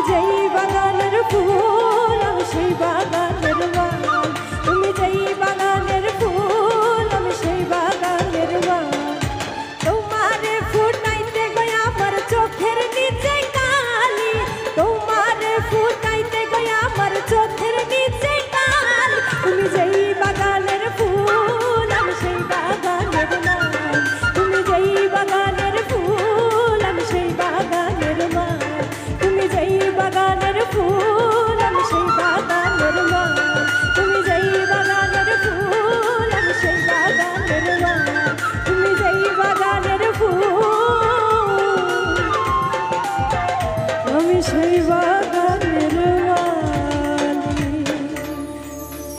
যেই বাগানের ফুল আমি সেই বাগানের Shiva.